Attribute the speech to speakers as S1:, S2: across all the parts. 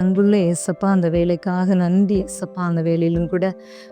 S1: அன்புள்ள ஏசப்பா அந்த வேலைக்காக நன்றி ஏசப்பா. அந்த வேலையிலும் கூட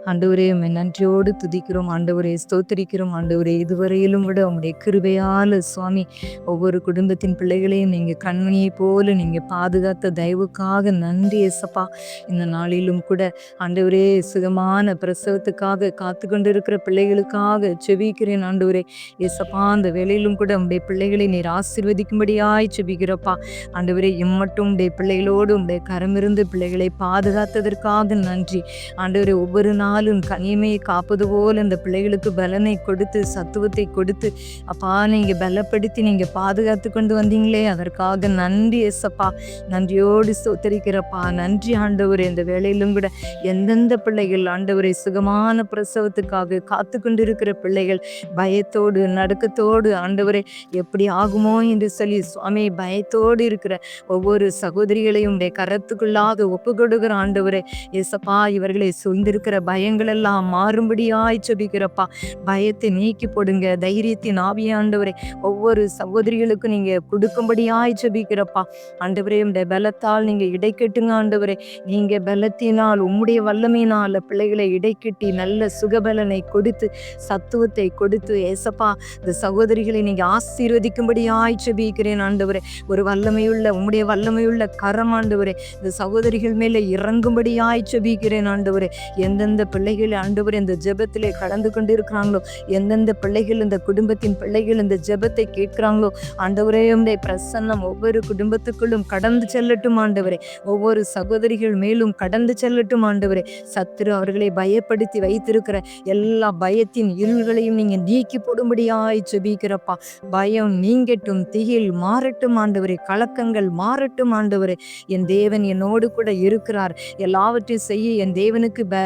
S1: ஆண்டவரே உண்மை நன்றியோடு துதிக்கிறோம். ஆண்டவரே ஸ்தோத்திரிக்கிறோம். ஆண்டவரே இதுவரையிலும் கூட உங்களுடைய கிருபையால் சுவாமி ஒவ்வொரு குடும்பத்தின் பிள்ளைகளையும் நீங்கள் கண்மணியை போல நீங்கள் பாதுகாத்த தயவுக்காக நன்றி ஏசப்பா. இந்த நாளிலும் கூட ஆண்டவரே சுகமான பிரசவத்துக்காக காத்து கொண்டிருக்கிற பிள்ளைகளுக்காக செபிக்கிறேன் ஆண்டவரே. ஏசப்பா அந்த வேலையிலும் கூட உங்களுடைய பிள்ளைகளை நீர் ஆசீர்வதிக்கும்படியாய் செபிக்கிறப்பா. ஆண்டவரே இம்மட்டும் உடைய பிள்ளைகளோடு உடைய கரமிருந்து பிள்ளைகளை பாதுகாத்ததற்காக நன்றி. ஆண்டவரே ஒவ்வொரு நாளும் கனிமையை காப்பது போல் அந்த பிள்ளைகளுக்கு பலனை கொடுத்து சத்துவத்தை கொடுத்து அப்பா நீங்கள் பலப்படுத்தி நீங்கள் பாதுகாத்து கொண்டு வந்தீங்களே அதற்காக நன்றி எசப்பா நன்றியோடு சொத்தரிக்கிறப்பா நன்றி ஆண்டவரே. இந்த வேலையிலும் கூட எந்தெந்த பிள்ளைகள் ஆண்டவரை சுகமான பிரசவத்துக்காக காத்து கொண்டிருக்கிற பிள்ளைகள் பயத்தோடு நடுக்கத்தோடு ஆண்டவரை எப்படி ஆகுமோ என்று சொல்லி சுவாமி பயத்தோடு இருக்கிற ஒவ்வொரு சகோதரிகளையும் உடைய கரத்துக்குள்ளாக ஒப்பு கொடுக்கிற ஆண்டவரே. எசப்பா இவர்களை சூழ்ந்திருக்கிற பயங்கள் எல்லாம் மாறும்படியாய் செபிக்கிறப்பா பயத்தை நீக்கி போடுங்க. தைரியத்தின் ஆவிய ஆண்டவரே. ஒவ்வொரு சகோதரிகளுக்கும் நீங்க கொடுக்கும்படியாய் செபிக்கிறப்பா ஆண்டவரே உடைய பலத்தால் நீங்க இடைக்கட்டுங்க ஆண்டவரே. நீங்க பலத்தினால் உம்முடைய வல்லமையினால் பிள்ளைகளை இடைக்கட்டி நல்ல சுகபலனை கொடுத்து சத்துவத்தை கொடுத்து ஏசப்பா இந்த சகோதரிகளை நீங்க ஆசீர்வதிக்கும்படியாய் செபிக்கிறேன் ஆண்டவரே. ஒரு வல்லமையுள்ள உம்முடைய வல்லமையுள்ள கரம் ஆண்டவரே. இந்த சகோதரிகள் மேலே இறங்கும்படியாய் செபிக்கிறேன் ஆண்டவரே. எந்தெந்த பிள்ளைகள் ஆண்டவரே இந்த ஜெபத்திலே கடந்து கொண்டு இருக்கிறாங்களோ எந்தெந்த பிள்ளைகள் இந்த குடும்பத்தின் பிள்ளைகள் இந்த ஜெபத்தை கேட்கிறாங்களோ ஆண்டவரே பிரசன்னம் ஒவ்வொரு குடும்பத்துக்குள்ளும் கடந்து செல்லட்டும் ஆண்டவரே. ஒவ்வொரு சகோதரிகள் மேலும் கடந்து செல்லட்டும் ஆண்டவரே. சத்துரு அவர்களை பயப்படுத்தி வைத்திருக்கிற எல்லா பயத்தின் இருள்களையும் நீங்க நீக்கி போடும்படியாய் செபிக்கிறப்பா பயம் நீங்கட்டும் திகில் மாறட்டும் ஆண்டவரே. கலக்கங்கள் மாறட்டும் ஆண்டவரே. என் தேவ தேவன் என்னோடு கூட இருக்கிறார். எல்லாவற்றையும் செய்ய என் தேவனுக்கு ப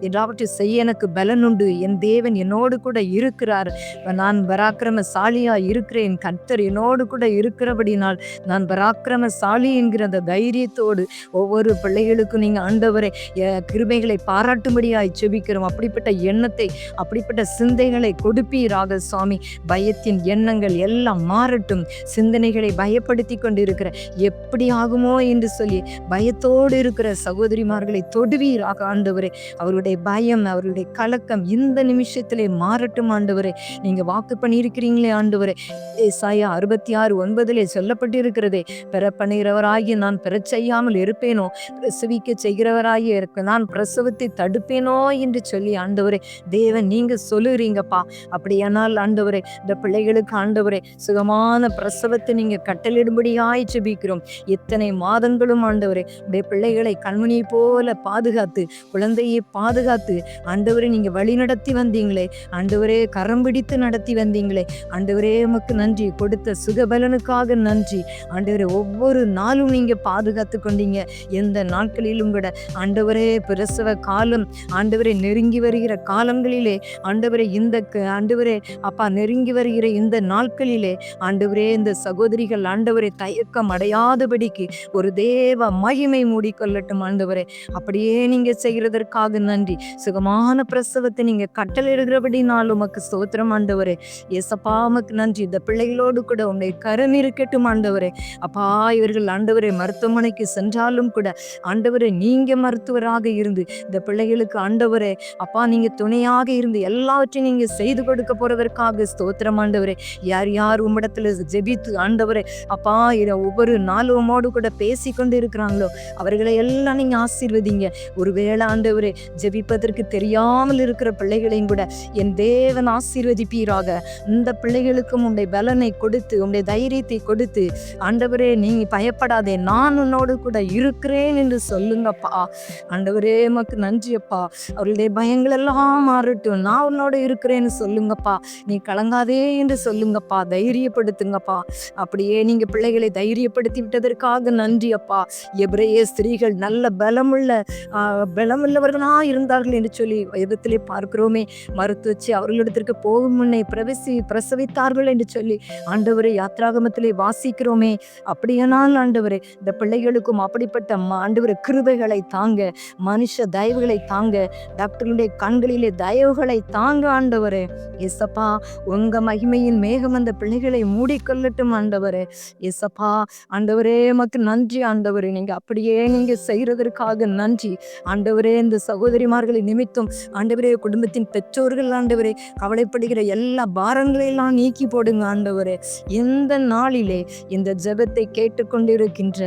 S1: எல்லாவற்றையும் செய்ய எனக்கு பலன் உண்டு. என் தேவன் என்னோடு கூட இருக்கிறார். நான் பராக்கிரமசாலியா இருக்கிறேன். கர்த்தர் என்னோடு கூட இருக்கிறபடினால் நான் பராக்கிரமசாலி என்கிற அந்த தைரியத்தோடு ஒவ்வொரு பிள்ளைகளுக்கும் நீங்கள் ஆண்டவரை எ- பாராட்டும்படியாய் செபிக்கிறோம் அப்படிப்பட்ட எண்ணத்தை அப்படிப்பட்ட சிந்தைகளை கொடுப்பீராக சுவாமி. பயத்தின் எண்ணங்கள் எல்லாம் மாறட்டும். சிந்தனைகளை பயப்படுத்தி கொண்டிருக்கிற எப்படி ஆகுமோ என்று சொல்லி பயத்தோடு இருக்கிற சகோதரிமார்களை தொடுவீராக ஆண்டவரே. அவருடைய பயம் அவருடைய கலக்கம் இந்த நிமிஷத்திலே மாறட்டும் ஆண்டவரே. நீங்க வாக்கு பண்ணியிருக்கிறீங்களே ஆண்டவரே. ஏசாயா அறுபத்தி ஆறு ஒன்பதிலே சொல்லப்பட்டிருக்கிறதே பிறப்பண்ணுகிறவராகிய நான் பெறச் செய்யாமல் இருப்பேனோ? பிரசவிக்க செய்கிறவராகி இருக்க நான் பிரசவத்தை தடுப்பேனோ? என்று சொல்லி ஆண்டவரே தேவன் நீங்க சொல்லுறீங்கப்பா. அப்படியானால் ஆண்டவரே இந்த பிள்ளைகளுக்கு ஆண்டவரே சுகமான பிரசவத்தை நீங்க கட்டளிடும்படியாய் ஜெபிக்கிறோம். எத்தனை மாதங்களும் ஆண்டு ஆண்டவரே உடைய பிள்ளைகளை கண்மணியை போல பாதுகாத்து குழந்தையை பாதுகாத்து ஆண்டவரே நீங்கள் வழி நடத்தி வந்தீங்களே ஆண்டவரே கரம் பிடித்து நடத்தி வந்தீங்களே ஆண்டவரே உமக்கு நன்றி கொடுத்த சுகபலனுக்காக நன்றி. ஆண்டவரே ஒவ்வொரு நாளும் நீங்கள் பாதுகாத்து கொண்டீங்க. எந்த நாட்களிலும் கூட ஆண்டவரே பிரசவ காலம் ஆண்டவரே நெருங்கி வருகிற காலங்களிலே ஆண்டவரே இந்த க- ஆண்டவரே அப்பா நெருங்கி வருகிற இந்த நாட்களிலே ஆண்டவரே இந்த சகோதரிகள் ஆண்டவரே தயக்கம் அடையாதபடிக்கு ஒரு தேவ மகிமை மூடிக்கொள்ளட்டும் ஆண்டவரே. அப்படியே நீங்க செய்கிறதற்காக நன்றி. சுகமான பிரசவத்தை நீங்க கட்டளையிடுகிறபடினால் உமக்கு ஸ்தோத்திரம் ஆண்டவரே. ஏசப்பா உமக்கு நன்றி. இந்த பிள்ளைகளோடு கூட உன்னை கரம் இருக்கட்டும் ஆண்டவரே. அப்பா இவர்கள் ஆண்டவரே மருத்துவமனைக்கு சென்றாலும் கூட ஆண்டவரே நீங்க மருத்துவராக இருந்து இந்த பிள்ளைகளுக்கு ஆண்டவரே அப்பா நீங்க துணையாக இருந்து எல்லாவற்றையும் நீங்க செய்து கொடுக்க போறதற்காக ஸ்தோத்திரம் ஆண்டவரே. யார் யார் உம்மிடத்துல ஜெபித்து ஆண்டவரே அப்பா ஒவ்வொரு நாளும் கூட பேசி கொண்டு இருக்கிறாங்களோ? அவர்களை எல்லாம் நீங்க ஆசீர்வதிங்க. ஒருவேளை ஆண்டவரே ஜெபிப்பதற்கு தெரியாமல் இருக்கிற பிள்ளைகளையும் கூட என் தேவன் ஆசீர்வதிப்பீராக. இந்த பிள்ளைகளுக்கும் உடைய பலனை கொடுத்து உடைய தைரியத்தை கொடுத்து ஆண்டவரே நீ பயப்படாதே. நான் உன்னோடு கூட இருக்கிறேன் என்று சொல்லுங்கப்பா. ஆண்டவரே உமக்கு நன்றியப்பா அவர்களுடைய பயங்கள் எல்லாம் மாறட்டும். நான் உன்னோட இருக்கிறேன்னு சொல்லுங்கப்பா. நீ கலங்காதே என்று சொல்லுங்கப்பா. தைரியப்படுத்துங்கப்பா. அப்படியே நீங்க பிள்ளைகளை தைரியப்படுத்தி விட்டதற்காக நன்றி அப்பா. எபிரேய ஸ்திரீகள் நல்ல பலமுள்ள பலமுள்ளவர்களாக பலமுள்ளவர்களா இருந்தார்கள் என்று சொல்லி வேதத்திலே பார்க்கிறோமே. மருத்துவச்சு அவர்களிடத்திற்கு போகும் முன்னே பிரவசி பிரசவித்தார்கள் என்று சொல்லி ஆண்டவரை யாத்ராகமத்திலே வாசிக்கிறோமே. அப்படியானால் ஆண்டவரே இந்த பிள்ளைகளுக்கும் அப்படிப்பட்ட ம- ஆண்டவரே கிருபைகளை தாங்க மனுஷ தயவுகளை தாங்க டாக்டர்களுடைய கண்களிலே தயவுகளை தாங்க ஆண்டவரே. எசப்பா உங்க மகிமையின் மேகம் அந்த பிள்ளைகளை மூடிக்கொள்ளட்டும் ஆண்டவரே. எசப்பா ஆண்டவரே மக்கள் நன்றி ஆண்டவரே. நீங்க அப்படியே நீங்க செய்யறதற்காக நன்றி. ஆண்டவரே இந்த சகோதரிமார்களை நிமித்தம் ஆண்டவரே குடும்பத்தின் பெற்றோர்கள் ஆண்டவரே கவலைப்படுகிற எல்லா பாரங்களையெல்லாம் நீக்கி போடுங்க ஆண்டவரே. இந்த நாளிலே இந்த ஜெபத்தை கேட்டுக்கொண்டிருக்கின்ற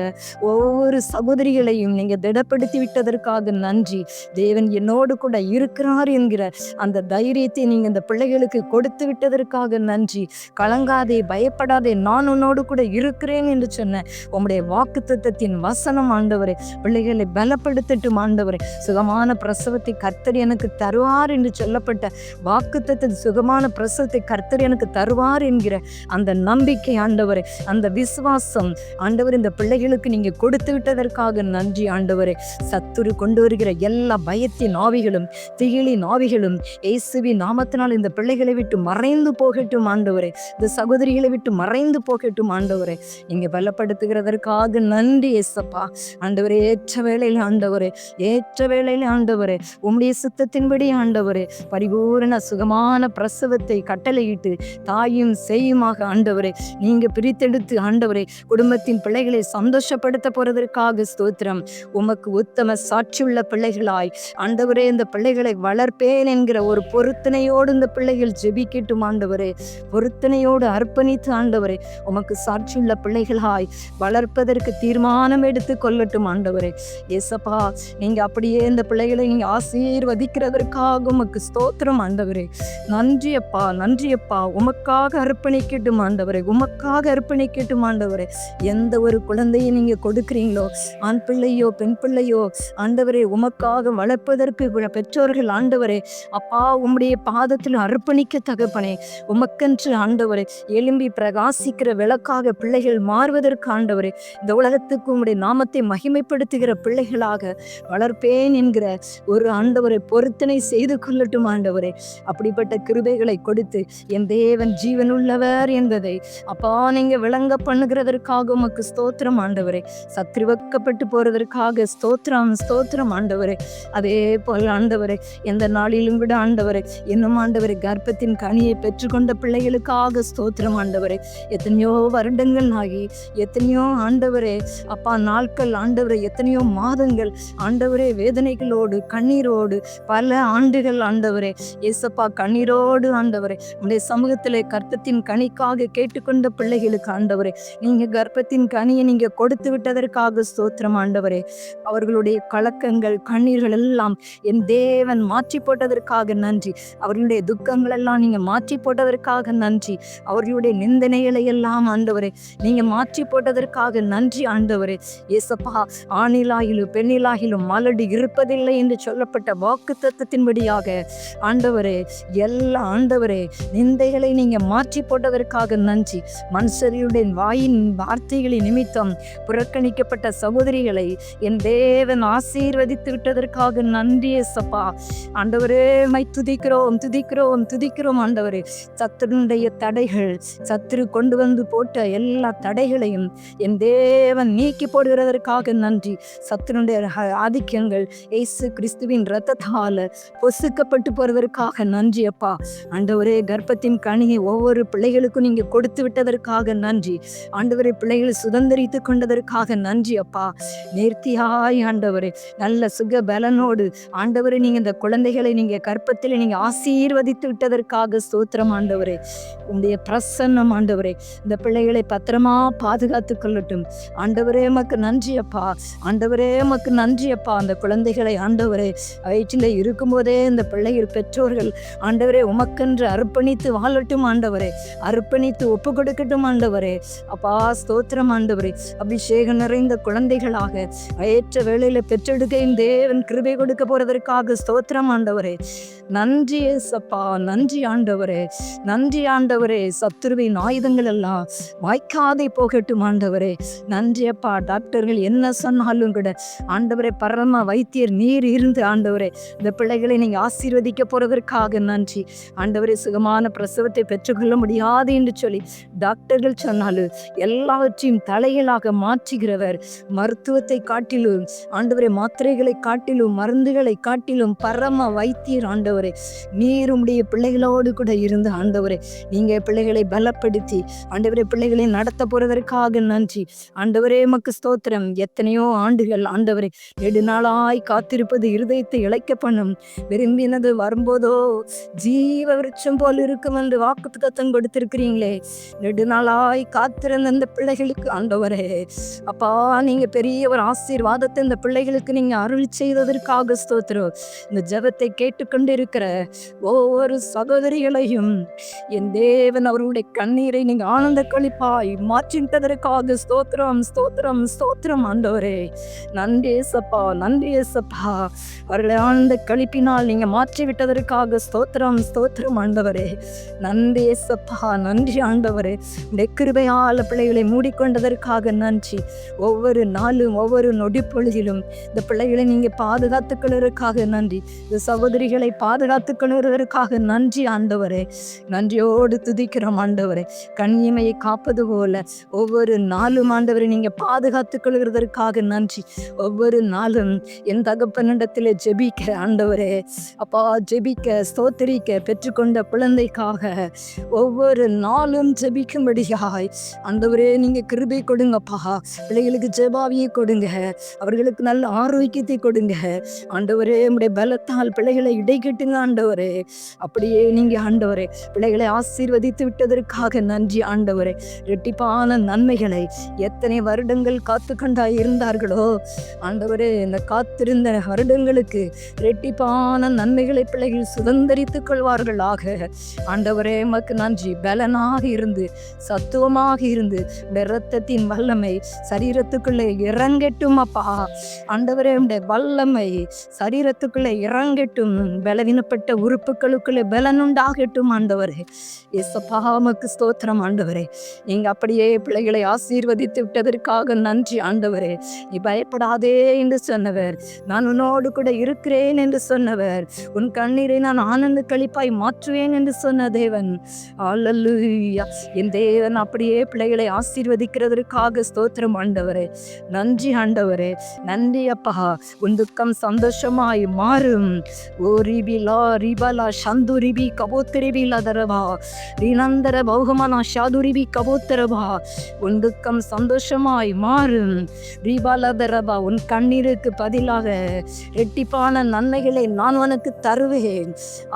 S1: ஒவ்வொரு சகோதரிகளையும் நீங்க திடப்படுத்தி விட்டதற்காக நன்றி. தேவன் என்னோடு கூட இருக்கிறார் என்கிற அந்த தைரியத்தை நீங்க இந்த பிள்ளைகளுக்கு கொடுத்து விட்டதற்காக நன்றி. கலங்காதே பயப்படாதே நான் உன்னோடு கூட இருக்கிறேன் என்று சொன்ன உம்முடைய வாக்குத்தத்தத்தின் வசனம் ஆண்டவரே. பிள்ளைகளை பலப்படுத்தட்டும் ஆண்டவரே. சுகமான பிரசவத்தை கர்த்தர் எனக்கு தருவார் என்று சொல்லப்பட்ட வாக்குத்தத்த சுகமான பிரசவத்தை கர்த்தர் எனக்கு தருவார் என்கிற அந்த நம்பிக்கை ஆண்டவரே. அந்த விசுவாசம் ஆண்டவர் இந்த பிள்ளைகளுக்கு நீங்க கொடுத்து விட்டதற்காக நன்றி ஆண்டவரே. சத்துரு கொண்டு வருகிற எல்லா பயத்தின் ஆவிகளும் திகிலின் ஆவிகளும் இயேசுவி நாமத்தினால் இந்த பிள்ளைகளை விட்டு மறைந்து போகட்டும் ஆண்டவரே. இந்த சகோதரிகளை விட்டு மறைந்து போகட்டும் ஆண்டவரே. இங்கே பலப்படுத்துகிறதற்காக நன்றி ஏசப்பா ஆண்டவரே ஏற்ற வேளையில் ஆண்டவரே ஏற்ற வேளையில் ஆண்டவரே உம்முடைய சித்தத்தின்படி ஆண்டவரே பரிபூரண சுகமான பிரசவத்தை கட்டளையிட்டு தாயும் செய்யுமாக ஆண்டவரே நீங்க பிரித்தெடுத்து ஆண்டவரே குடும்பத்தின் பிள்ளைகளை சந்தோஷப்படுத்த போறதற்காக ஸ்தோத்திரம். உமக்கு உத்தம சாட்சியுள்ள பிள்ளைகளாய் ஆண்டவரே இந்த பிள்ளைகளை வளர்ப்பேன் என்கிற ஒரு பொருத்தனையோடு இந்த பிள்ளைகள் ஜெபிக்கட்டும் ஆண்டவரே. பொருத்தனையோடு அர்ப்பணித்து ஆண்டவரே உமக்கு சாட்சியுள்ள பிள்ளைகளாய் வளர்ப்பதற்கு தீர்மானம் எடுத்து கொள்ளட்டும் ஆண்டவரே. ஏசப்பா நீங்க அப்படியே இந்த பிள்ளைகளை நீங்க ஆசீர்வதிக்கிறதற்காக உமக்கு ஸ்தோத்திரம் ஆண்டவரே. நன்றியப்பா நன்றியப்பா உமக்காக அர்ப்பணிக்கட்டும் ஆண்டவரே. உமக்காக அர்ப்பணிக்கட்டும் ஆண்டவரே. எந்த ஒரு குழந்தையை நீங்க கொடுக்குறீங்களோ ஆண் பிள்ளையோ பெண் பிள்ளையோ ஆண்டவரே உமக்காக வளர்ப்பதற்கு பெற்றோர்கள் ஆண்டவரே. அப்பா உம்முடைய பாதத்தில் அர்ப்பணிக்க தகப்பனே. உமக்கென்று ஆண்டவரே எலும்பி பிரகாசிக்கிற விளக்காக பிள்ளைகள் மாறுவதற்கு ஆண்டவரே. இந்த உலகத்துக்கு உம்முடைய நாமத்தை மகிமைப்படுத்துகிற பிள்ளைகளாக வளர்ப்பேன் என்கிற ஒரு ஆண்டவரை பொருத்தனை செய்து கொள்ளட்டும் ஆண்டவரே. அப்படிப்பட்ட கிருபைகளை கொடுத்து என் தேவன் ஜீவனுள்ளவர் என்பதை அப்பா நீங்க விளங்க பண்ணுகிறதற்காக உமக்கு ஸ்தோத்திரம் ஆண்டவரே. சத்ருவக்கப்பட்டு போறதற்காக ஸ்தோத்திரம் ஸ்தோத்திரம் ஆண்டவரே. அதே போல் ஆண்டவரே எந்த நாளிலும் விட ஆண்டவரே இன்னும் ஆண்டவரை கர்ப்பத்தின் கனியை பெற்றுக்கொண்ட பிள்ளைகளுக்காக ஸ்தோத்திரம் ஆண்டவரே. எத்தனையோ வருடங்கள் ஆகி எத்தனையோ ஆண்டவரே அப்பா நாட்கள் ஆண்டவரை எத்தனையோ மாதங்கள் ஆண்டவரே வேதனைகளோடு கண்ணீரோடு பல ஆண்டுகள் ஆண்டவரே ஏசப்பா கண்ணீரோடு ஆண்டவரே உடைய சமூகத்திலே கர்ப்பத்தின் கனிக்காக கேட்டுக்கொண்ட பிள்ளைகளுக்கு ஆண்டவரே நீங்க கர்ப்பத்தின் கனியை நீங்க கொடுத்து விட்டதற்காக ஸ்தோத்திரம் ஆண்டவரே. அவர்களுடைய கலக்கங்கள் கண்ணீர்கள் எல்லாம் என் தேவன் மாற்றி போட்டதற்காக நன்றி. அவர்களுடைய துக்கங்கள் எல்லாம் நீங்க மாற்றி போட்டதற்காக நன்றி. அவர்களுடைய நிந்தனைகளை எல்லாம் ஆண்டவரே நீங்க மாற்றி போட்டதற்காக நன்றி ஆண்டவரே. இயேசப்பா ஆணிலாகிலும் பெண்ணிலாகிலும் மலடி இருப்பதில்லை என்று சொல்லப்பட்ட வாக்கு தத்துவத்தின்படியாக ஆண்டவரே எல்லா ஆண்டவரே நிந்தைகளை நீங்க மாற்றி போட்டதற்காக நன்றி. மனுஷரியுடைய வாயின் வார்த்தைகளின் நிமித்தம் புறக்கணிக்கப்பட்ட சகோதரிகளை என் தேவன் ஆசீர்வதித்து விட்டதற்காக நன்றி இயேசப்பா ஆண்டவரே மை துதிக்கிறோம் துதிக்கிறோம் துதிக்கிறோம் ஆண்டவரே. சத்துருடைய தடைகள் சத்துரு கொண்டு வந்து போட்ட எல்லா தடைகளையும் என் தேவன் நீக்கி போடுகிறதற்காக நன்றி. சத்துருடைய ஆதிக்கங்கள் இயேசு கிறிஸ்துவின் இரத்தத்தால பொசுக்கப்பட்டு போறதற்காக நன்றி அப்பா. ஆண்டவரே கர்ப்பத்தின் கனியை ஒவ்வொரு பிள்ளைகளுக்கும் நீங்க கொடுத்து விட்டதற்காக நன்றி. ஆண்டவரே பிள்ளைகளை சுதந்திரித்து கொண்டதற்காக நன்றி அப்பா. நேர்த்தியாய் ஆண்டவரே நல்ல சுக பலனோடு ஆண்டவரே நீங்க இந்த குழந்தைகளை நீங்க கற்பத்தில் நீங்க ஆசீர்வதித்து விட்டதற்காக ஸ்தோத்திரம் ஆண்டவரே. உங்களுடைய பிரசன்னம் ஆண்டவரே இந்த பிள்ளைகளை பத்திரமா பாதுகாத்து கொள்ளட்டும். ஆண்டவரே மக்கு நன்றி அப்பா ஆண்டவரே மக்கு நன்றி அப்பா அந்த குழந்தைகளை ஆண்டவரே வயிற்றில் இருக்கும்போதே இந்த பிள்ளைகள் பெற்றோர்கள் ஆண்டவரே உமக்கென்று அர்ப்பணித்து வாழட்டும் ஆண்டவரே. அர்ப்பணித்து ஒப்பு கொடுக்கட்டும் ஆண்டவரே. அப்பா ஸ்தோத்திரம் ஆண்டவரே. அபிஷேகம் நிறைந்த குழந்தைகளாக ஏற்ற வேளையில் பெற்றெடுக்கையும் தேவன் கிருபை கொடுக்க போறதற்காக ஸ்தோத்திரம் ஆண்டவரே. நன்றி அப்பா நன்றி ஆண்டவரே. நன்றி ஆண்டவரே சத்துருவின் ஆயுதங்கள் எல்லாம் வாய்க்காதே போகட்டும் ஆண்டவரே. நன்றி அப்பா டாக்டர்கள் என்ன சொன்னாலும் கூட ஆண்டவரே பரம வைத்தியர் நீர் இருந்து ஆண்டவரே இந்த பிள்ளைகளை நீங்க ஆசீர்வதிக்க போறதற்காக நன்றி. ஆண்டவரே சுகமான பிரசவத்தை பெற்றுக்கொள்ள முடியாது என்று சொல்லி டாக்டர்கள் சொன்னாலும் எல்லாவற்றையும் தலைகளாக மாற்றுகிறவர். மருத்துவத்தை காட்டிலும் ஆண்டவரே மாத்திரைகளை காட்டிலும் மருந்துகளை காட்டிலும் பரம வைத்தியர் ஆண்டவரே. நீர் பிள்ளைகளோடு கூட இருந்து ஆண்டவரே நீங்க பிள்ளைகளை பலப்படுத்தி ஆண்டவரே பிள்ளைகளை நடத்த போறதற்காக நன்றி. ஆண்டவரே மக்கு ஸ்தோத்திரம். எத்தனையோ ஆண்டுகள் ஆண்டவரை நெடுநாளாய் காத்திருப்பது இருதயத்தை இழைக்க பண்ணும் விரும்பினது வரும்போதோ ஜீவ விருட்சம் போல் இருக்கும் என்று வாக்கு தத்தம் கொடுத்திருக்கிறீங்களே. நெடுநாளாய் காத்திருந்த இந்த பிள்ளைகளுக்கு ஆண்டவரே அப்பா நீங்க பெரிய ஒரு ஆசீர்வாதத்தை இந்த பிள்ளைகளுக்கு நீங்க அருள் செய்ததற்காக ஸ்தோத்திரம். இந்த ஜெபத்தை கேட்டுக்கொண்டிருக்கிற ஒவ்வொரு சகோதரிகளையும் என் தேவன் அவர்களுடைய கண்ணீரை நீங்க ஆனந்த கழிப்பாய் மாற்றிட்டதற்காக ஸ்தோத்திரம் ஸ்தோத்திரம் ஸ்தோத்திரம் ஆண்டவரே. நன்றி ஏசப்பா நன்றி ஏசப்பா. அவர்களை ஆழ்ந்த கழிப்பினால் நீங்க மாற்றி விட்டதற்காக ஸ்தோத்திரம் ஸ்தோத்திரம் ஆண்டவரே. நன்றி ஏசப்பா நன்றி ஆண்டவரே. இந்த பிள்ளைகளை மூடிக்கொண்டதற்காக நன்றி. ஒவ்வொரு நாளும் ஒவ்வொரு நொடிப்பொழுதிலும் இந்த பிள்ளைகளை நீங்க பாதுகாத்துக் கொள்வதற்காக நன்றி. இந்த சகோதரிகளை பாதுகாத்துக் கொள்வதற்காக நன்றி ஆண்டவரே. நன்றியோடு துதிக்கிறோம் ஆண்டவரே. கண்ணிமையை காப்பது போல ஒவ்வொரு நாளும் ஆண்டவரை நீங்க பாதுகாத்து கொள்கிறதற்காக நன்றி. ஒவ்வொரு நாளும் என் தகப்பனிடத்தில் ஜெபிக்க ஆண்டவரே அப்பா ஜெபிக்க ஸ்தோத்திரிக்க பெற்றுக்கொண்ட குழந்தைக்காக ஒவ்வொரு நாளும் ஜெபிக்கும்படியாய். ஆண்டவரே நீங்க கிருபை கொடுங்கப்பா. பிள்ளைகளுக்கு ஜெபாவியை கொடுங்க. அவர்களுக்கு நல்ல ஆரோக்கியத்தை கொடுங்க. ஆண்டவரே உடைய பலத்தால் பிள்ளைகளை இடைக்கட்டுங்க ஆண்டவரே. அப்படியே நீங்க ஆண்டவரே பிள்ளைகளை ஆசீர்வதித்து விட்டதற்காக நன்றி ஆண்டவரே. ரெட்டிப்பான நன்மைகளை எத்தனை வருடங்கள் காத்து கண்டா இருந்தார்களோ? ஆண்டவரே இந்த காத்திருந்த வருடங்களுக்கு ரெட்டிப்பான நன்மைகளை பிள்ளைகள் சுதந்திரித்துக் கொள்வார்களாக. ஆண்டவரே எமக்கு நன்றி. பலனாக இருந்து சத்துவமாக இருந்து இரத்தத்தின் வல்லமை சரீரத்துக்குள்ளே இறங்கட்டும் அப்பா. ஆண்டவரே உடைய வல்லமை சரீரத்துக்குள்ளே இறங்கட்டும். பலவீனப்பட்ட உறுப்புகளுக்குள்ளே பலன் உண்டாகட்டும் ஆண்டவரே. எசப்பா உமக்கு ஸ்தோத்திரம் ஆண்டவரே. நீங்க அப்படியே பிள்ளைகளை ஆசீர்வதித்து விட்டதற்காக நன்றி. ஆண்டவரே நீ பயப்படாதே என்று சொன்னவர். நான் உன்னோடு கூட இருக்கிறேன் என்று சொன்னவர். உன் கண்ணீரை நான் ஆனந்த கழிப்பாய் மாற்றுவேன் என்று சொன்ன தேவன். அல்லல்லுயா என் தேவன் அப்படியே பிள்ளைகளை ஆசீர்வதிக்கிறதற்காக ஸ்தோத்திரம் ஆண்டவரே. நன்றி ஆண்டவரே. நன்றி அப்பா. உன் துக்கம் சந்தோஷமாய் மாறும். ஓ ரிபிலா ரிபலா சந்துரிபி கபோத்திரிபி லதரவா ரினந்தர பௌகமனா சாதுரிபி கபோத்தரவா உன் துக்கம் சந்தோஷமாய் மாறும். ரீபாலதரபா உன் கண்ணீருக்கு பதிலாக ரெட்டிப்பான நன்மைகளை நான் உனக்கு தருவேன்.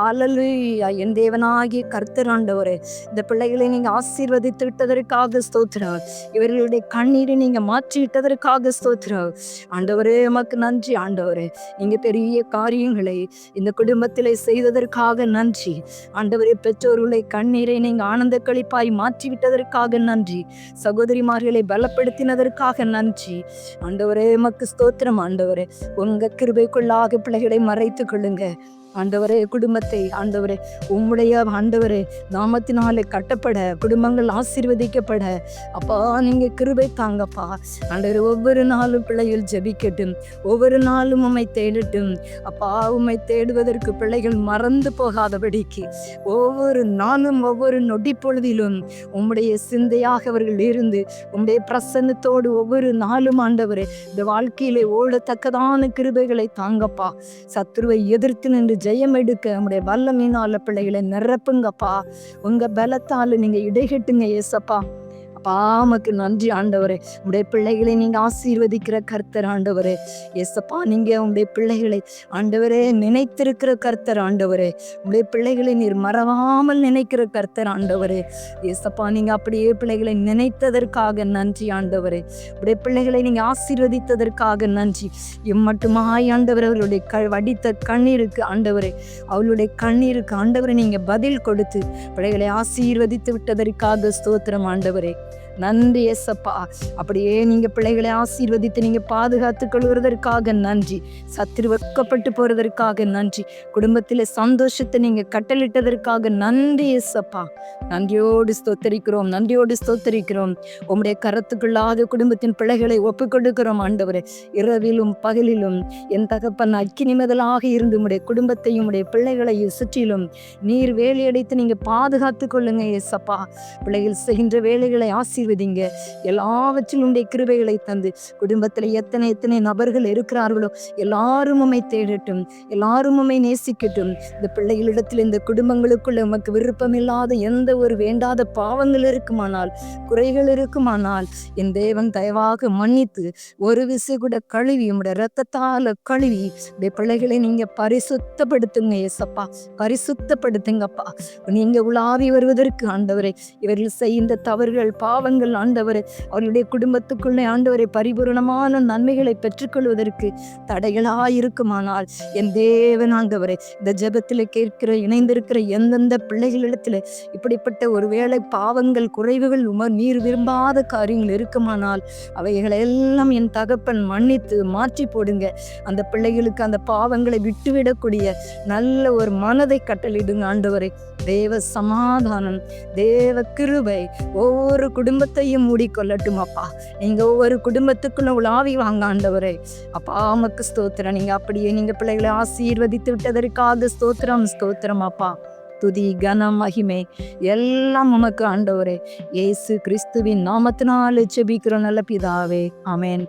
S1: ஆலலு என் தேவனாகிய கர்த்தராண்டவரே இந்த பிள்ளைகளை நீங்கள் ஆசீர்வதித்து விட்டதற்காக ஸ்தோத்ரா இவர்களுடைய கண்ணீரை நீங்கள் மாற்றி விட்டதற்காக ஸ்தோத்ரா ஆண்டவரே உமக்கு நன்றி ஆண்டவரே. நீங்கள் பெரிய காரியங்களை இந்த குடும்பத்திலே செய்ததற்காக நன்றி. ஆண்டவரே பெற்றோர்களை கண்ணீரை நீங்கள் ஆனந்த கழிப்பாய் மாற்றி விட்டதற்காக நன்றி. சகோதரிமார்களை பலப்படுத்தினதற்காக நன்றி ஆண்டவரே மக்கு ஸ்தோத்திரம் ஆண்டவரே. உங்க கிருபைக்குள்ளாக பிள்ளைகளை மறைத்துக் கொள்ளுங்க. ஆண்டவரே குடும்பத்தை ஆண்டவரே உம்முடைய ஆண்டவரே நாமத்தினாலே கட்டப்பட குடும்பங்கள் ஆசீர்வதிக்கப்பட. அப்பா நீங்கள் கிருபை தாங்கப்பா. ஆண்டவரே ஒவ்வொரு நாளும் பிள்ளைகள் ஜெபிக்கட்டும். ஒவ்வொரு நாளும் உம்மை தேடட்டும். அப்பா உம்மை தேடுவதற்கு பிள்ளைகள் மறந்து போகாதபடிக்கு ஒவ்வொரு நாளும் ஒவ்வொரு நொடி பொழுதிலும் உம்முடைய சிந்தையாக அவர்கள் இருந்து உம்முடைய பிரசன்னத்தோடு ஒவ்வொரு நாளும் ஆண்டவரே இந்த வாழ்க்கையிலே ஓடத்தக்கதான கிருபைகளை தாங்கப்பா. சத்ருவை எதிர்த்து நின்று ஜெயம் எடுக்க உங்களுடைய வல்லமீனால பிள்ளைகளை நிரப்புங்கப்பா. உங்க பலத்தால நீங்க இடைகட்டுங்க ஏசப்பா அப்பா உமக்கு நன்றி ஆண்டவரே. உடைய பிள்ளைகளை நீங்க ஆசீர்வதிக்கிற கர்த்தர் ஆண்டவரே. ஏசப்பா நீங்க உடைய பிள்ளைகளை ஆண்டவரே நினைத்திருக்கிற கர்த்தர் ஆண்டவரே. உடைய பிள்ளைகளை நீர் மறவாமல் நினைக்கிற கர்த்தர் ஆண்டவரே. ஏசப்பா நீங்க அப்படியே பிள்ளைகளை நினைத்ததற்காக நன்றி ஆண்டவரே. உடைய பிள்ளைகளை நீங்க ஆசீர்வதித்ததற்காக நன்றி. எம்மட்டுமாய் ஆண்டவர் அவர்களுடைய க வடித்த கண்ணீருக்கு ஆண்டவரே. அவளுடைய கண்ணீருக்கு ஆண்டவரை நீங்க பதில் கொடுத்து பிள்ளைகளை ஆசீர்வதித்து விட்டதற்காக ஸ்தோத்திரம் ஆண்டவரே. நன்றி ஏசப்பா. அப்படியே நீங்கள் பிள்ளைகளை ஆசீர்வதித்து நீங்கள் பாதுகாத்து கொள்வதற்காக நன்றி. சத்திரு வெட்கப்பட்டு போகிறதற்காக நன்றி. குடும்பத்தில் சந்தோஷத்தை நீங்கள் கட்டளிட்டதற்காக நன்றி ஏசப்பா. நன்றியோடு ஸ்தோத்தரிக்கிறோம் நன்றியோடு ஸ்தோத்தரிக்கிறோம். உம்முடைய கரத்துக்குள்ளாத குடும்பத்தின் பிள்ளைகளை ஒப்புக்கொடுக்கிறோம் ஆண்டவரே. இரவிலும் பகலிலும் என் தகப்பன் அக்கினி முதலாக இருந்து உம்முடைய குடும்பத்தையும் உடைய பிள்ளைகளையும் சுற்றிலும் நீர் வேலையடைத்து நீங்கள் பாதுகாத்து கொள்ளுங்க ஏசப்பா. பிள்ளைகள் செய்கின்ற வேலைகளை ஆசீர் ஆசீர்வதிங்க எல்லாவற்றிலும் உடைய கிருபைகளை தந்து குடும்பத்தில் எத்தனை எத்தனை நபர்கள் இருக்கிறார்களோ எல்லாரும் உம்மை தேடட்டும் எல்லாரும் உம்மை நேசிக்கட்டும். இந்த பிள்ளைகளிடத்தில் இந்த குடும்பங்களுக்குள்ள உமக்கு விருப்பமில்லாத எந்த ஒரு வேண்டாத பாவங்கள் இருக்குமானால் குறைகள் இருக்குமானால் என் தேவன் தயவாக மன்னித்து ஒரு விசை கூட கழுவி உம்முடைய ரத்தத்தால கழுவி இந்த பிள்ளைகளை நீங்க பரிசுத்தப்படுத்துங்க ஏசப்பா பரிசுத்தப்படுத்துங்கப்பா. நீங்க உலாவி வருவதற்கு ஆண்டவரை இவர்கள் செய்த தவறுகள் பாவங்கள் ஆண்டவரே அவர்களுடைய குடும்பத்துக்குள்ளே ஆண்டவரை பரிபூரணமான நன்மைகளை பெற்றுக்கொள்வதற்கு தடைகளாயிருக்குமானால் என் தேவன் ஆண்டவரே இந்த ஜெபத்தில் கேட்கிற இணைந்திருக்கிற எந்தெந்த பிள்ளைகளிடத்தில் இப்படிப்பட்ட ஒரு வேளை பாவங்கள் குறைவுகள் உமர் நீர் விரும்பாத காரியங்கள் இருக்குமானால் அவைகளை எல்லாம் என் தகப்பன் மன்னித்து மாற்றி போடுங்க. அந்த பிள்ளைகளுக்கு அந்த பாவங்களை விட்டுவிடக்கூடிய நல்ல ஒரு மனதை கட்டளிடுங்க ஆண்டவரை. தேவ சமாதானம் தேவ கிருபை. ஒவ்வொரு குடும்பத்தையும் மூடிக்கொள்ளட்டும் அப்பா நீங்க ஒவ்வொரு குடும்பத்துக்குள்ள உலாவி வாங்க ஆண்டவரே. அப்பா ஆமக்கு ஸ்தோத்திரம். நீங்க அப்படியே நீங்க பிள்ளைகளை ஆசீர்வதித்து விட்டதற்காக ஸ்தோத்திரம் ஸ்தோத்திரம் அப்பா. துதி கனம் மகிமை எல்லாம் உமக்கு ஆண்டவரே. இயேசு கிறிஸ்துவின் நாமத்தினாலே செபிக்கிறோம் நல்ல பிதாவே. அமேன்